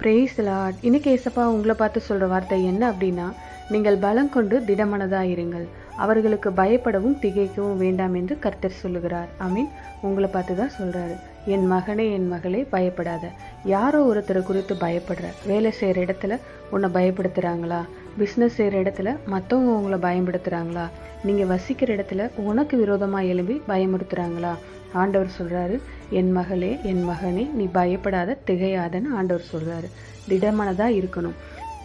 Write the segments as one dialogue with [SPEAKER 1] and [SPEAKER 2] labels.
[SPEAKER 1] Brace Lord இன்னைக்கு ஏசப்பா உங்களை பார்த்து சொல்கிற வார்த்தை என்ன அப்படின்னா நீங்கள் பலம் கொண்டு திடமனதாக இருங்கள். அவர்களுக்கு பயப்படவும் திகைக்கவும் வேண்டாம் என்று கர்த்தர் சொல்லுகிறார். ஐ உங்களை பார்த்து தான் சொல்கிறாரு என் மகனே என் மகளே பயப்படாத. யாரோ ஒருத்தரை குறித்து பயப்படுற வேலை செய்கிற இடத்துல உன்னை பயப்படுத்துகிறாங்களா பிஸ்னஸ் செய்கிற இடத்துல மற்றவங்க உங்களை பயன்படுத்துகிறாங்களா நீங்கள் வசிக்கிற இடத்துல உனக்கு விரோதமாக எழும்பி பயமுறுத்துகிறாங்களா ஆண்டவர் சொல்கிறாரு என் மகளே என் மகனே நீ பயப்படாத திகையாதன்னு ஆண்டவர் சொல்கிறாரு திடமனதாக இருக்கணும்.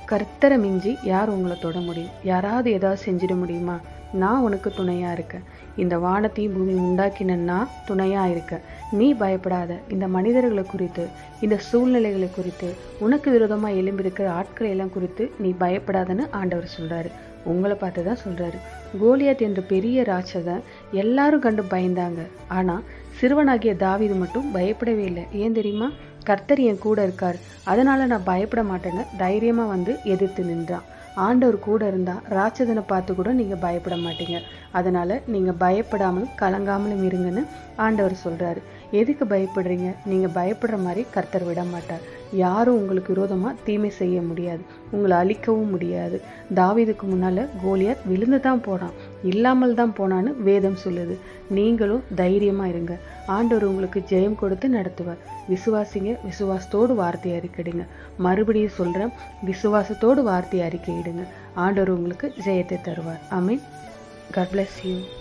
[SPEAKER 1] கர்த்தரை மிஞ்சி யார் உங்களை தொட முடியும்? யாராவது ஏதாவது செஞ்சிட முடியுமா? நான் உனக்கு துணையாக இருக்கேன். இந்த வானத்தையும் பூமி உண்டாக்கின துணையாக இருக்கேன். நீ பயப்படாத. இந்த மனிதர்களை குறித்து இந்த சூழ்நிலைகளை குறித்து உனக்கு விரோதமாக எழும்பியிருக்கிற ஆட்களை எல்லாம் குறித்து நீ பயப்படாதன்னு ஆண்டவர் சொல்கிறாரு உங்களை பார்த்து தான் சொல்கிறாரு கோலியாத் என்ற பெரிய ராட்சதன் எல்லாரும் கண்டு பயந்தாங்க. ஆனால் சிறுவனாகிய தாவிது மட்டும் பயப்படவே இல்லை. ஏன் தெரியுமா? கர்த்தர் என் கூட இருக்கார். அதனால் நான் பயப்பட மாட்டேன்னு தைரியமாக வந்து எதிர்த்து நின்றான். ஆண்டவர் கூட இருந்தால் ராட்சதனை பார்த்து கூட நீங்கள் பயப்பட மாட்டீங்க. அதனால் நீங்கள் பயப்படாமலும் கலங்காமலும் இருங்கன்னு ஆண்டவர் சொல்கிறாரு எதுக்கு பயப்படுறீங்க? நீங்கள் பயப்படுற மாதிரி கர்த்தர் விட மாட்டார். யாரும் உங்களுக்கு விரோதமாக தீமை செய்ய முடியாது. உங்களை அழிக்கவும் முடியாது. தாவிதுக்கு முன்னால் கோலியாத் விழுந்து தான் போனான். இல்லாமல் தான் போனான்னு வேதம் சொல்லுது. நீங்களும் தைரியமாக இருங்க. ஆண்டவர் உங்களுக்கு ஜெயம் கொடுத்து நடத்துவார். விசுவாசிங்க விசுவாசத்தோடு வார்த்தை அறிக்கையிடுங்க. மறுபடியும் சொல்கிறேன் விசுவாசத்தோடு வார்த்தை அறிக்கையிடுங்க. ஆண்டவர் உங்களுக்கு ஜெயத்தை தருவார். I mean God bless you